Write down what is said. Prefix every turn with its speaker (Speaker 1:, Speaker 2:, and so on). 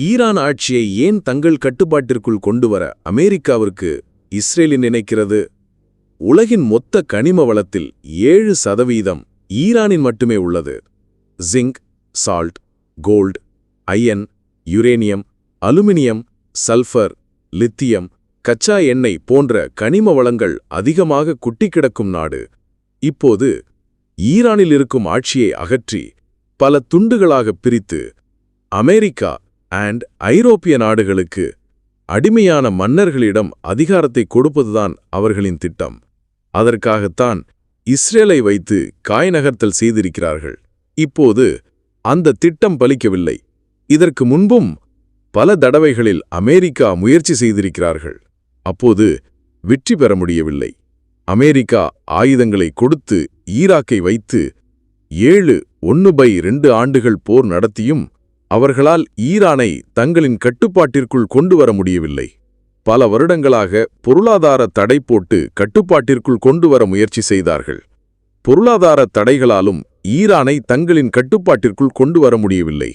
Speaker 1: Iran ஆட்சியை ஏன் தங்கள் கட்டுப்பாட்டிற்குள் கொண்டுவர அமெரிக்காவிற்கு இஸ்ரேலின் நினைக்கிறது? உலகின் மொத்த கனிம வளத்தில் ஏழு சதவீதம் ஈரானின் மட்டுமே உள்ளது. Zinc salt gold iron uranium aluminium sulphur lithium கச்சா எண்ணெய் போன்ற கனிம வளங்கள் அதிகமாக குட்டிக்கிடக்கும் நாடு. இப்போது ஈரானில் இருக்கும் ஆட்சியை அகற்றி பல துண்டுகளாக பிரித்து அமெரிக்கா அண்ட் ஐரோப்பிய நாடுகளுக்கு அடிமையான மன்னர்களிடம் அதிகாரத்தை கொடுப்பதுதான் அவர்களின் திட்டம். அதற்காகத்தான் இஸ்ரேலை வைத்து காய் நகர்த்தல் செய்திருக்கிறார்கள். இப்போது அந்த திட்டம் பலிக்கவில்லை. இதற்கு முன்பும் பல தடவைகளில் அமெரிக்கா முயற்சி செய்திருக்கிறார்கள். அப்போது வெற்றி பெற முடியவில்லை. அமெரிக்கா ஆயுதங்களை கொடுத்து ஈராக்கை வைத்து ஏழு ஒன்று பை ரெண்டு ஆண்டுகள் போர் நடத்தியும் அவர்களால் ஈரானை தங்களின் கட்டுப்பாட்டிற்குள் கொண்டு வர முடியவில்லை. பல வருடங்களாக பொருளாதார தடை போட்டு கட்டுப்பாட்டிற்குள் கொண்டு வர முயற்சி செய்தார்கள். பொருளாதார தடைகளாலும் ஈரானை தங்களின் கட்டுப்பாட்டிற்குள் கொண்டு வர முடியவில்லை.